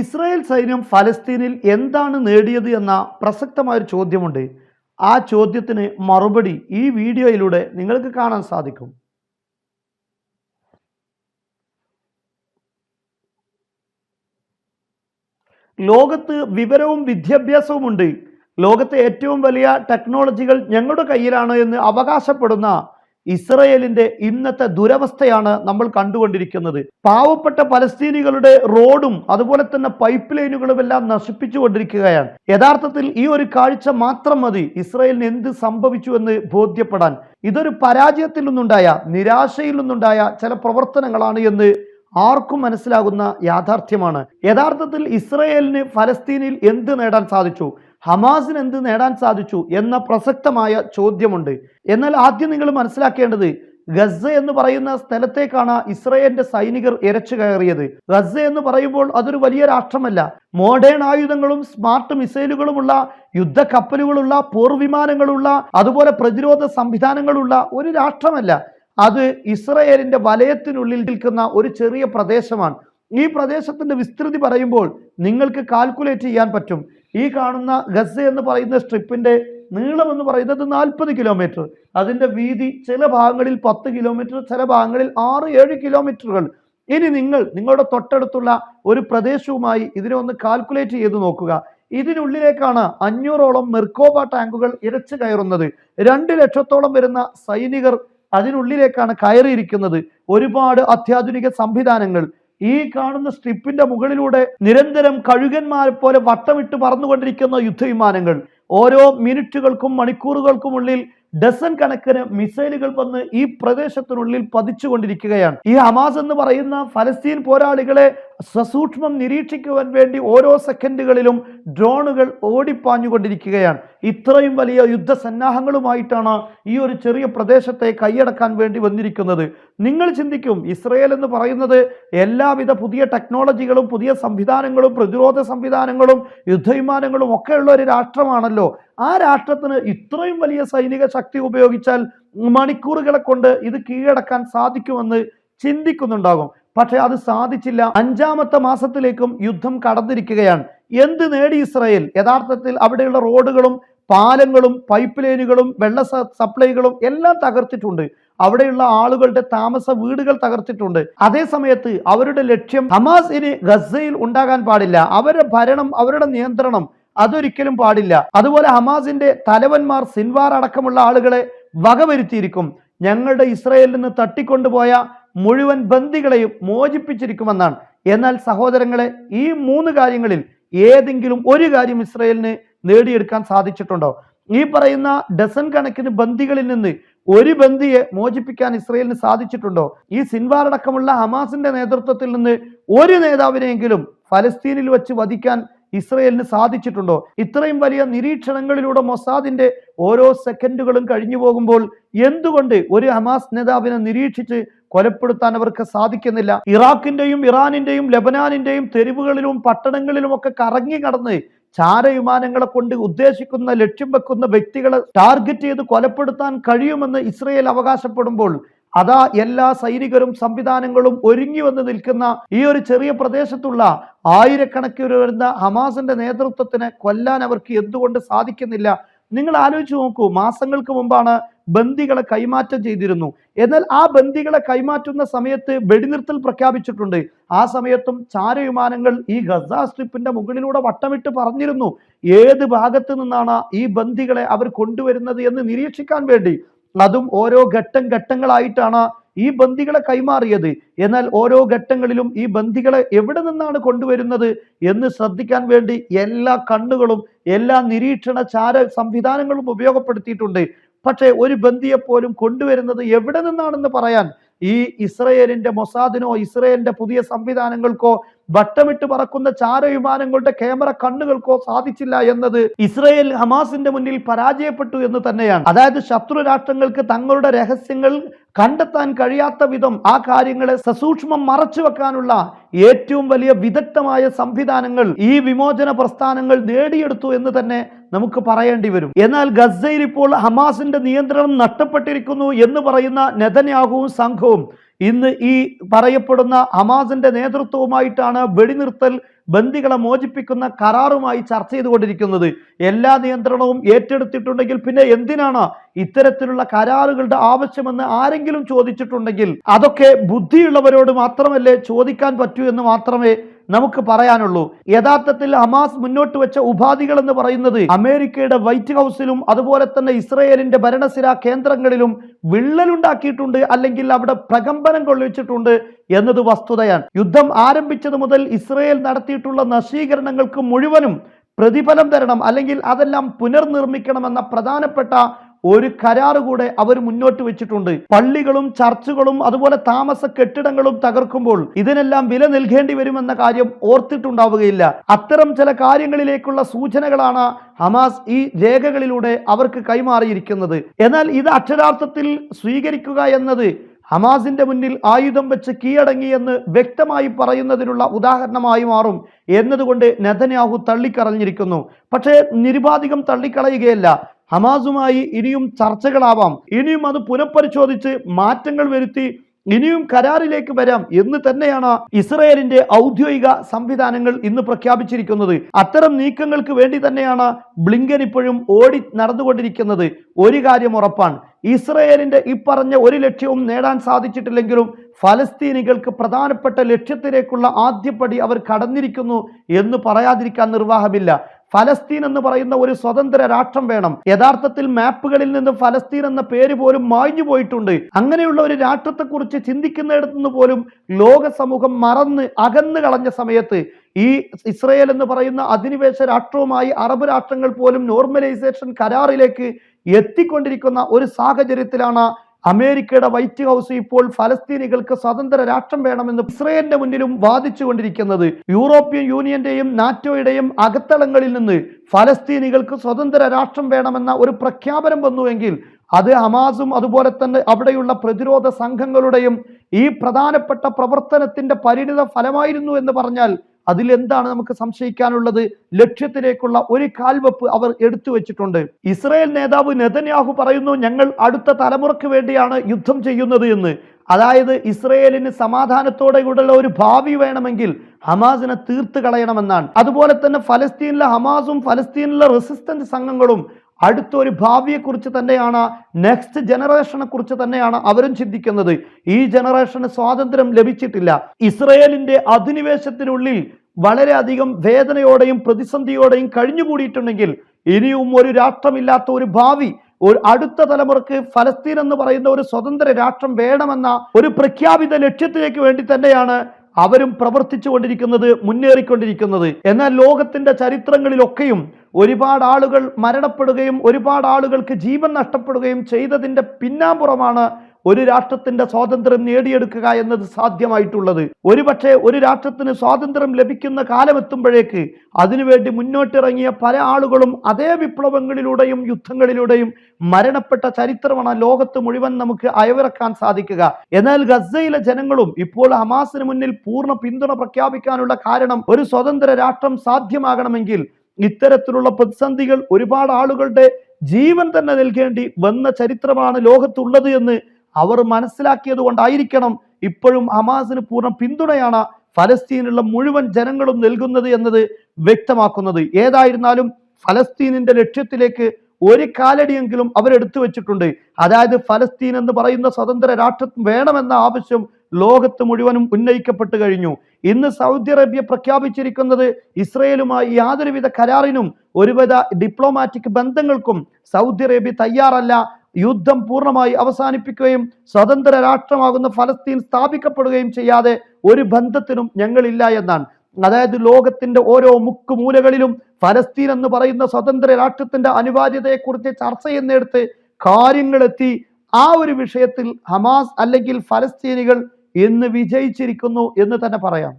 Israel സൈന്യം ഫലസ്തീനിൽ എന്താണ് നേടിയത് എന്ന പ്രസക്തമായൊരു ചോദ്യമുണ്ട്. ആ ചോദ്യത്തിന് മറുപടി ഈ വീഡിയോയിലൂടെ നിങ്ങൾക്ക് കാണാൻ സാധിക്കും. ലോകത്ത് വിവരവും വിദ്യാഭ്യാസവും ഉണ്ട്. ലോകത്തെ ഏറ്റവും വലിയ ടെക്നോളജികൾ ഞങ്ങളുടെ കയ്യിലാണ് എന്ന് അവകാശപ്പെടുന്ന ഇസ്രയേലിന്റെ ഇന്നത്തെ ദുരവസ്ഥയാണ് നമ്മൾ കണ്ടുകൊണ്ടിരിക്കുന്നത്. പാവപ്പെട്ട പലസ്തീനികളുടെ റോഡും അതുപോലെ തന്നെ പൈപ്പ് ലൈനുകളും എല്ലാം നശിപ്പിച്ചുകൊണ്ടിരിക്കുകയാണ്. യഥാർത്ഥത്തിൽ ഈ ഒരു കാഴ്ച മാത്രം മതി ഇസ്രയേലിന് എന്ത് സംഭവിച്ചു എന്ന് ബോധ്യപ്പെടാൻ. ഇതൊരു പരാജയത്തിൽ നിന്നുണ്ടായ നിരാശയിൽ നിന്നുണ്ടായ ചില പ്രവർത്തനങ്ങളാണ് എന്ന് ആർക്കും മനസ്സിലാകുന്ന യാഥാർത്ഥ്യമാണ്. യഥാർത്ഥത്തിൽ ഇസ്രയേലിന് ഫലസ്തീനിൽ എന്ത് നേടാൻ സാധിച്ചു? ഹമാസിന് എന്ത് നേടാൻ സാധിച്ചു എന്ന പ്രസക്തമായ ചോദ്യമുണ്ട്. എന്നാൽ ആദ്യം നിങ്ങൾ മനസ്സിലാക്കേണ്ടത് ഗസ എന്ന് പറയുന്ന സ്ഥലത്തേക്കാണ് ഇസ്രയേലിന്റെ സൈനികർ ഇരച്ചു കയറിയത്. ഗസ എന്ന് പറയുമ്പോൾ അതൊരു വലിയ രാഷ്ട്രമല്ല. മോഡേൺ ആയുധങ്ങളും സ്മാർട്ട് മിസൈലുകളുമുള്ള യുദ്ധ കപ്പലുകളുള്ള പോർവിമാനങ്ങളുള്ള അതുപോലെ പ്രതിരോധ സംവിധാനങ്ങളുള്ള ഒരു രാഷ്ട്രമല്ല. അത് ഇസ്രയേലിന്റെ വലയത്തിനുള്ളിൽ നിൽക്കുന്ന ഒരു ചെറിയ പ്രദേശമാണ്. ഈ പ്രദേശത്തിന്റെ വിസ്തൃതി പറയുമ്പോൾ നിങ്ങൾക്ക് കാൽക്കുലേറ്റ് ചെയ്യാൻ പറ്റും. ഈ കാണുന്ന ഗസ എന്ന് പറയുന്ന സ്ട്രിപ്പിന്റെ നീളം എന്ന് പറയുന്നത് നാൽപ്പത് കിലോമീറ്റർ അതിന്റെ വീതി ചില ഭാഗങ്ങളിൽ പത്ത് കിലോമീറ്റർ ചില ഭാഗങ്ങളിൽ ആറ് ഏഴ് കിലോമീറ്ററുകൾ ഇനി നിങ്ങൾ നിങ്ങളുടെ തൊട്ടടുത്തുള്ള ഒരു പ്രദേശവുമായി ഇതിനെ ഒന്ന് കാൽക്കുലേറ്റ് ചെയ്ത് നോക്കുക. ഇതിനുള്ളിലേക്കാണ് അഞ്ഞൂറോളം മെർക്കോബ ടാങ്കുകൾ ഇരച്ചു കയറുന്നത്. രണ്ട് ലക്ഷത്തോളം വരുന്ന സൈനികർ അതിനുള്ളിലേക്കാണ് കയറിയിരിക്കുന്നത്. ഒരുപാട് അത്യാധുനിക സംവിധാനങ്ങൾ. ഈ കാണുന്ന സ്ട്രിപ്പിന്റെ മുകളിലൂടെ നിരന്തരം കഴുകന്മാരെ പോലെ വട്ടമിട്ട് പറന്നുകൊണ്ടിരിക്കുന്ന യുദ്ധവിമാനങ്ങൾ. ഓരോ മിനിറ്റുകൾക്കും മണിക്കൂറുകൾക്കുമുള്ളിൽ ഡസൻ കണക്കിന് മിസൈലുകൾ വന്ന് ഈ പ്രദേശത്തിനുള്ളിൽ പതിച്ചുകൊണ്ടിരിക്കുകയാണ്. ഈ ഹമാസ് എന്ന് പറയുന്ന ഫലസ്തീൻ പോരാളികളെ സസൂക്ഷ്മം നിരീക്ഷിക്കുവാൻ വേണ്ടി ഓരോ സെക്കൻഡുകളിലും ഡ്രോണുകൾ ഓടിപ്പാഞ്ഞുകൊണ്ടിരിക്കുകയാണ്. ഇത്രയും വലിയ യുദ്ധസന്നാഹങ്ങളുമായിട്ടാണ് ഈ ഒരു ചെറിയ പ്രദേശത്തെ കൈയടക്കാൻ വേണ്ടി വന്നിരിക്കുന്നത്. നിങ്ങൾ ചിന്തിക്കും ഇസ്രയേൽ എന്ന് പറയുന്നത് എല്ലാവിധ പുതിയ ടെക്നോളജികളും പുതിയ സംവിധാനങ്ങളും പ്രതിരോധ സംവിധാനങ്ങളും യുദ്ധവിമാനങ്ങളും ഒക്കെയുള്ള ഒരു രാഷ്ട്രമാണല്ലോ. ആ രാഷ്ട്രത്തിന് ഇത്രയും വലിയ സൈനിക ശക്തി ഉപയോഗിച്ചാൽ മണിക്കൂറുകളെ കൊണ്ട് ഇത് കീഴടക്കാൻ സാധിക്കുമെന്ന് ചിന്തിക്കുന്നുണ്ടാകും. പക്ഷെ അത് സാധിച്ചില്ല. അഞ്ചാമത്തെ മാസത്തിലേക്കും യുദ്ധം കടന്നിരിക്കുകയാണ്. എന്ത് നേടി ഇസ്രായേൽ? യഥാർത്ഥത്തിൽ അവിടെയുള്ള റോഡുകളും പാലങ്ങളും പൈപ്പ് ലൈനുകളും വെള്ള സപ്ലൈകളും എല്ലാം തകർത്തിട്ടുണ്ട്. അവിടെയുള്ള ആളുകളുടെ താമസ വീടുകൾ തകർത്തിട്ടുണ്ട്. അതേ സമയത്ത് അവരുടെ ലക്ഷ്യം ഹമാസ് ഇനി ഗസയിൽ ഉണ്ടാകാൻ പാടില്ല. അവരുടെ ഭരണം അവരുടെ നിയന്ത്രണം അതൊരിക്കലും പാടില്ല. അതുപോലെ ഹമാസിന്റെ തലവന്മാർ സിൻവാർ അടക്കമുള്ള ആളുകളെ വകവരുത്തിയിരിക്കും. ഞങ്ങളുടെ ഇസ്രയേലിൽ നിന്ന് തട്ടിക്കൊണ്ടുപോയ മുഴുവൻ ബന്ദികളെയും മോചിപ്പിച്ചിരിക്കുമെന്നാണ്. എന്നാൽ സഹോദരങ്ങളെ ഈ മൂന്ന് കാര്യങ്ങളിൽ ഏതെങ്കിലും ഒരു കാര്യം ഇസ്രയേലിന് നേടിയെടുക്കാൻ സാധിച്ചിട്ടുണ്ടോ? ഈ പറയുന്ന ഡസൺ കണക്കിന് ബന്ദികളിൽ നിന്ന് ഒരു ബന്ദിയെ മോചിപ്പിക്കാൻ ഇസ്രയേലിന് സാധിച്ചിട്ടുണ്ടോ? ഈ സിൻവാർ അടക്കമുള്ള ഹമാസിന്റെ നേതൃത്വത്തിൽ നിന്ന് ഒരു നേതാവിനെയെങ്കിലും ഫലസ്തീനിൽ വെച്ച് വധിക്കാൻ ഇസ്രയേലിന് സാധിച്ചിട്ടുണ്ടോ? ഇത്രയും വലിയ നിരീക്ഷണങ്ങളിലൂടെ മൊസാദിന്റെ ഓരോ സെക്കൻഡുകളും കഴിഞ്ഞു പോകുമ്പോൾ എന്തുകൊണ്ട് ഒരു ഹമാസ് നേതാവിനെ നിരീക്ഷിച്ച് കൊലപ്പെടുത്താൻ അവർക്ക് സാധിക്കുന്നില്ല. ഇറാഖിന്റെയും ഇറാനിന്റെയും ലബനാനിന്റെയും തെരുവുകളിലും പട്ടണങ്ങളിലും ഒക്കെ കറങ്ങി കടന്ന് ചാരവിമാനങ്ങളെ കൊണ്ട് ഉദ്ദേശിക്കുന്ന ലക്ഷ്യം വെക്കുന്ന വ്യക്തികളെ ടാർഗറ്റ് ചെയ്ത് കൊലപ്പെടുത്താൻ കഴിയുമെന്ന് ഇസ്രയേൽ അവകാശപ്പെടുമ്പോൾ അതാ എല്ലാ സൈനികരും സംവിധാനങ്ങളും ഒരുങ്ങി വന്ന് നിൽക്കുന്ന ഈ ഒരു ചെറിയ പ്രദേശത്തുള്ള ആയിരക്കണക്കിന് വരുന്ന ഹമാസിന്റെ നേതൃത്വത്തിന് കൊല്ലാൻ അവർക്ക് എന്തുകൊണ്ട് സാധിക്കുന്നില്ല? നിങ്ങൾ ആലോചിച്ച് നോക്കൂ മാസങ്ങൾക്ക് മുമ്പാണ് ബന്ദികളെ കൈമാറ്റം ചെയ്തിരുന്നു. എന്നാൽ ആ ബന്ദികളെ കൈമാറ്റുന്ന സമയത്ത് വെടിനിർത്തൽ പ്രഖ്യാപിച്ചിട്ടുണ്ട്. ആ സമയത്തും ചാരവിമാനങ്ങൾ ഈ ഗസ സ്ട്രിപ്പിന്റെ മുകളിലൂടെ വട്ടമിട്ട് പറഞ്ഞിരുന്നു. ഏത് ഭാഗത്ത് നിന്നാണ് ഈ ബന്ദികളെ അവർ കൊണ്ടുവരുന്നത് എന്ന് നിരീക്ഷിക്കാൻ വേണ്ടി. അതും ഓരോ ഘട്ടം ഘട്ടങ്ങളായിട്ടാണ് ഈ ബന്ദികളെ കൈമാറിയത്. എന്നാൽ ഓരോ ഘട്ടങ്ങളിലും ഈ ബന്ദികളെ എവിടെ നിന്നാണ് കൊണ്ടുവരുന്നത് എന്ന് ശ്രദ്ധിക്കാൻ വേണ്ടി എല്ലാ കണ്ണുകളും എല്ലാ നിരീക്ഷണ ചാര സംവിധാനങ്ങളും ഉപയോഗപ്പെടുത്തിയിട്ടുണ്ട്. പക്ഷേ ഒരു ബന്ധിയെപ്പോലും പോലും കൊണ്ടുവരുന്നത് എവിടെ നിന്നാണെന്ന് പറയാൻ ഈ ഇസ്രയേലിന്റെ മൊസാദിനോ ഇസ്രയേലിന്റെ പുതിയ സംവിധാനങ്ങൾക്കോ വട്ടമിട്ട് പറക്കുന്ന ചാരവിമാനങ്ങളുടെ ക്യാമറ കണ്ണുകൾക്കോ സാധിച്ചില്ല എന്നത് ഇസ്രയേൽ ഹമാസിന്റെ മുന്നിൽ പരാജയപ്പെട്ടു എന്ന് തന്നെയാണ്. അതായത് ശത്രു രാഷ്ട്രങ്ങൾക്ക് തങ്ങളുടെ രഹസ്യങ്ങൾ കണ്ടെത്താൻ കഴിയാത്ത വിധം ആ കാര്യങ്ങളെ സസൂക്ഷ്മം മറച്ചു വെക്കാനുള്ള ഏറ്റവും വലിയ വിദഗ്ധമായ സംവിധാനങ്ങൾ ഈ വിമോചന പ്രസ്ഥാനങ്ങൾ നേടിയെടുത്തു എന്ന് തന്നെ നമുക്ക് പറയേണ്ടി വരും. എന്നാൽ ഗസയിൽ ഇപ്പോൾ ഹമാസിന്റെ നിയന്ത്രണം നഷ്ടപ്പെട്ടിരിക്കുന്നു എന്ന് പറയുന്ന നെതന്യാഹുവും സംഘവും ഇന്ന് ഈ പറയപ്പെടുന്ന ഹമാസിന്റെ നേതൃത്വവുമായിട്ടാണ് വെടിനിർത്തൽ ബന്ദികളെ മോചിപ്പിക്കുന്ന കരാറുമായി ചർച്ച ചെയ്തുകൊണ്ടിരിക്കുന്നത്. എല്ലാ നിയന്ത്രണവും ഏറ്റെടുത്തിട്ടുണ്ടെങ്കിൽ പിന്നെ എന്തിനാണ് ഇത്തരത്തിലുള്ള കരാറുകളുടെ ആവശ്യമെന്ന് ആരെങ്കിലും ചോദിച്ചിട്ടുണ്ടെങ്കിൽ അതൊക്കെ ബുദ്ധിയുള്ളവരോട് മാത്രമല്ലേ ചോദിക്കാൻ പറ്റൂ എന്ന് മാത്രമേ നമുക്ക് പറയാനുള്ളൂ. യഥാർത്ഥത്തിൽ ഹമാസ് മുന്നോട്ട് വെച്ച ഉപാധികൾ എന്ന് പറയുന്നത് അമേരിക്കയുടെ വൈറ്റ് ഹൗസിലും അതുപോലെ തന്നെ ഇസ്രയേലിന്റെ ഭരണസിരാ കേന്ദ്രങ്ങളിലും വിള്ളലുണ്ടാക്കിയിട്ടുണ്ട് അല്ലെങ്കിൽ അവിടെ പ്രകമ്പനം കൊള്ളിച്ചിട്ടുണ്ട് എന്നത് വസ്തുതയാണ്. യുദ്ധം ആരംഭിച്ചത് മുതൽ ഇസ്രയേൽ നടത്തിയിട്ടുള്ള നശീകരണങ്ങൾക്ക് മുഴുവനും പ്രതിഫലം തരണം അല്ലെങ്കിൽ അതെല്ലാം പുനർനിർമ്മിക്കണമെന്ന പ്രധാനപ്പെട്ട ഒരു കരാറ് കൂടെ അവർ മുന്നോട്ട് വെച്ചിട്ടുണ്ട്. പള്ളികളും ചർച്ചുകളും അതുപോലെ താമസ കെട്ടിടങ്ങളും തകർക്കുമ്പോൾ ഇതിനെല്ലാം വില നൽകേണ്ടി വരുമെന്ന കാര്യം ഓർത്തിട്ടുണ്ടാവുകയില്ല. അത്തരം ചില കാര്യങ്ങളിലേക്കുള്ള സൂചനകളാണ് ഹമാസ് ഈ രേഖകളിലൂടെ അവർക്ക് കൈമാറിയിരിക്കുന്നത്. എന്നാൽ ഇത് അക്ഷരാർത്ഥത്തിൽ സ്വീകരിക്കുക എന്നത് ഹമാസിന്റെ മുന്നിൽ ആയുധം വെച്ച് കീഴടങ്ങി എന്ന് വ്യക്തമായി പറയുന്നതിനുള്ള ഉദാഹരണമായി മാറും എന്നതുകൊണ്ട് നെതന്യാഹു തള്ളിക്കളഞ്ഞിരിക്കുന്നു പക്ഷേ നിരുപാധികം തള്ളിക്കളയുകയല്ല. ഹമാസുമായി ഇനിയും ചർച്ചകളാവാം. ഇനിയും അത് പുനഃപരിശോധിച്ച് മാറ്റങ്ങൾ വരുത്തി ഇനിയും കരാറിലേക്ക് വരാം എന്ന് തന്നെയാണ് ഇസ്രയേലിന്റെ ഔദ്യോഗിക സംവിധാനങ്ങൾ ഇന്ന് പ്രഖ്യാപിച്ചിരിക്കുന്നത്. അത്തരം നീക്കങ്ങൾക്ക് വേണ്ടി തന്നെയാണ് ബ്ലിങ്കൻ ഇപ്പോഴും ഓടി നടന്നുകൊണ്ടിരിക്കുന്നത്. ഒരു കാര്യം ഉറപ്പാണ് ഇസ്രയേലിന്റെ ഈ പറഞ്ഞ ഒരു ലക്ഷ്യവും നേടാൻ സാധിച്ചിട്ടില്ലെങ്കിലും ഫലസ്തീനികൾക്ക് പ്രധാനപ്പെട്ട ലക്ഷ്യത്തിലേക്കുള്ള ആദ്യപടി അവർ കടന്നിരിക്കുന്നു എന്ന് പറയാതിരിക്കാൻ നിർവാഹമില്ല. ഫലസ്തീൻ എന്ന് പറയുന്ന ഒരു സ്വതന്ത്ര രാഷ്ട്രം വേണം. യഥാർത്ഥത്തിൽ മാപ്പുകളിൽ നിന്ന് ഫലസ്തീൻ എന്ന പേര് പോലും മാഞ്ഞു പോയിട്ടുണ്ട്. അങ്ങനെയുള്ള ഒരു രാഷ്ട്രത്തെക്കുറിച്ച് ചിന്തിക്കുന്നിടത്തുനിന്ന് പോലും ലോക സമൂഹം മറന്ന് അകന്നു കളഞ്ഞ സമയത്ത് ഈ ഇസ്രയേൽ എന്ന് പറയുന്ന അധിനിവേശ രാഷ്ട്രവുമായി അറബ് രാഷ്ട്രങ്ങൾ പോലും നോർമലൈസേഷൻ കരാറിലേക്ക് എത്തിക്കൊണ്ടിരിക്കുന്ന ഒരു സാഹചര്യത്തിലാണ് അമേരിക്കയുടെ വൈറ്റ് ഹൗസ് ഇപ്പോൾ ഫലസ്തീനികൾക്ക് സ്വതന്ത്ര രാഷ്ട്രം വേണമെന്ന് ഇസ്രയേലിന്റെ മുന്നിലും വാദിച്ചുകൊണ്ടിരിക്കുന്നത്. യൂറോപ്യൻ യൂണിയന്റെയും നാറ്റോയുടെയും അകത്തളങ്ങളിൽ നിന്ന് ഫലസ്തീനികൾക്ക് സ്വതന്ത്ര രാഷ്ട്രം വേണമെന്ന ഒരു പ്രഖ്യാപനം വന്നുവെങ്കിൽ അത് ഹമാസും അതുപോലെ തന്നെ അവിടെയുള്ള പ്രതിരോധ സംഘങ്ങളുടെയും ഈ പ്രധാനപ്പെട്ട പ്രവർത്തനത്തിന്റെ പരിണിത ഫലമായിരുന്നു എന്ന് പറഞ്ഞാൽ അതിലെന്താണ് നമുക്ക് സംശയിക്കാനുള്ളത്? ലക്ഷ്യത്തിലേക്കുള്ള ഒരു കാൽവെപ്പ് അവർ എടുത്തു വെച്ചിട്ടുണ്ട്. ഇസ്രായേൽ നേതാവ് നെതന്യാഹു പറയുന്നു ഞങ്ങൾ അടുത്ത തലമുറയ്ക്ക് വേണ്ടിയാണ് യുദ്ധം ചെയ്യുന്നത് എന്ന്. അതായത് ഇസ്രയേലിന് സമാധാനത്തോടെയുള്ള ഒരു ഭാവി വേണമെങ്കിൽ ഹമാസിനെ തീർത്ത് കളയണമെന്നാണ്. അതുപോലെ തന്നെ ഫലസ്തീനിലെ ഹമാസും ഫലസ്തീനിലെ റെസിസ്റ്റന്റ് സംഘങ്ങളും അടുത്ത ഒരു ഭാവിയെക്കുറിച്ച് തന്നെയാണ് നെക്സ്റ്റ് ജനറേഷനെ കുറിച്ച് തന്നെയാണ് അവരും ചിന്തിക്കുന്നത്. ഈ ജനറേഷന് സ്വാതന്ത്ര്യം ലഭിച്ചിട്ടില്ല. ഇസ്രയേലിന്റെ അധിനിവേശത്തിനുള്ളിൽ വളരെയധികം വേദനയോടെയും പ്രതിസന്ധിയോടെയും കഴിഞ്ഞുകൂടിയിട്ടുണ്ടെങ്കിൽ ഇനിയും ഒരു രാഷ്ട്രമില്ലാത്ത ഒരു ഭാവി ഒരു അടുത്ത തലമുറയ്ക്ക് ഫലസ്തീൻ എന്ന് പറയുന്ന ഒരു സ്വതന്ത്ര രാഷ്ട്രം വേണമെന്ന ഒരു പ്രഖ്യാപിത ലക്ഷ്യത്തിലേക്ക് വേണ്ടി തന്നെയാണ് അവരും പ്രവർത്തിച്ചു കൊണ്ടിരിക്കുന്നത് മുന്നേറിക്കൊണ്ടിരിക്കുന്നത്. എന്നാൽ ലോകത്തിന്റെ ചരിത്രങ്ങളിലൊക്കെയും ഒരുപാട് ആളുകൾ മരണപ്പെടുകയും ഒരുപാട് ആളുകൾക്ക് ജീവൻ നഷ്ടപ്പെടുകയും ചെയ്തതിന്റെ പിന്നാമ്പുറമാണ് ഒരു രാഷ്ട്രത്തിന്റെ സ്വാതന്ത്ര്യം നേടിയെടുക്കുക എന്നത് സാധ്യമായിട്ടുള്ളത്. ഒരുപക്ഷെ ഒരു രാഷ്ട്രത്തിന് സ്വാതന്ത്ര്യം ലഭിക്കുന്ന കാലമെത്തുമ്പോഴേക്ക് അതിനുവേണ്ടി മുന്നോട്ടിറങ്ങിയ പല ആളുകളും അതേ വിപ്ലവങ്ങളിലൂടെയും യുദ്ധങ്ങളിലൂടെയും മരണപ്പെട്ട ചരിത്രമാണ് ലോകത്ത് മുഴുവൻ നമുക്ക് അയവിറക്കാൻ സാധിക്കുക. എന്നാൽ ഗസയിലെ ജനങ്ങളും ഇപ്പോൾ ഹമാസിന് മുന്നിൽ പൂർണ പിന്തുണ പ്രഖ്യാപിക്കാനുള്ള കാരണം ഒരു സ്വതന്ത്ര രാഷ്ട്രം സാധ്യമാകണമെങ്കിൽ ഇത്തരത്തിലുള്ള പ്രതിസന്ധികൾ ഒരുപാട് ആളുകളുടെ ജീവൻ തന്നെ നൽകേണ്ടി വന്ന ചരിത്രമാണ് ലോകത്തുള്ളത് എന്ന് അവർ മനസ്സിലാക്കിയത് കൊണ്ടായിരിക്കണം ഇപ്പോഴും ഹമാസിന് പൂർണ പിന്തുണയാണ് ഫലസ്തീനിലുള്ള മുഴുവൻ ജനങ്ങളും നൽകുന്നത് എന്നത് വ്യക്തമാക്കുന്നത്. ഏതായിരുന്നാലും ഫലസ്തീനിന്റെ ലക്ഷ്യത്തിലേക്ക് ഒരു കാലടിയെങ്കിലും അവരെടുത്തു വെച്ചിട്ടുണ്ട്. അതായത് ഫലസ്തീൻ എന്ന് പറയുന്ന സ്വതന്ത്ര രാഷ്ട്രം വേണമെന്ന ആവശ്യം ലോകത്ത് മുഴുവനും ഉന്നയിക്കപ്പെട്ടു കഴിഞ്ഞു. ഇന്ന് സൗദി അറേബ്യ പ്രഖ്യാപിച്ചിരിക്കുന്നത് ഇസ്രയേലുമായി യാതൊരുവിധ കരാറിനും ഒരുവിധ ഡിപ്ലോമാറ്റിക് ബന്ധങ്ങൾക്കും സൗദി അറേബ്യ തയ്യാറല്ല യുദ്ധം പൂർണമായി അവസാനിപ്പിക്കുകയും സ്വതന്ത്ര രാഷ്ട്രമാകുന്ന ഫലസ്തീൻ സ്ഥാപിക്കപ്പെടുകയും ചെയ്യാതെ ഒരു ബന്ധത്തിനും ഞങ്ങളില്ല എന്നാണ്. അതായത് ലോകത്തിന്റെ ഓരോ മുക്കുമൂലകളിലും ഫലസ്തീൻ എന്ന് പറയുന്ന സ്വതന്ത്ര രാഷ്ട്രത്തിന്റെ അനിവാര്യതയെക്കുറിച്ച് ചർച്ച ചെയ്യുന്നിടത്ത് കാര്യങ്ങളെത്തി ആ ഒരു വിഷയത്തിൽ ഹമാസ് അല്ലെങ്കിൽ ഫലസ്തീനികൾ ഇന്ന് വിജയിച്ചിരിക്കുന്നു എന്ന് തന്നെ പറയാം.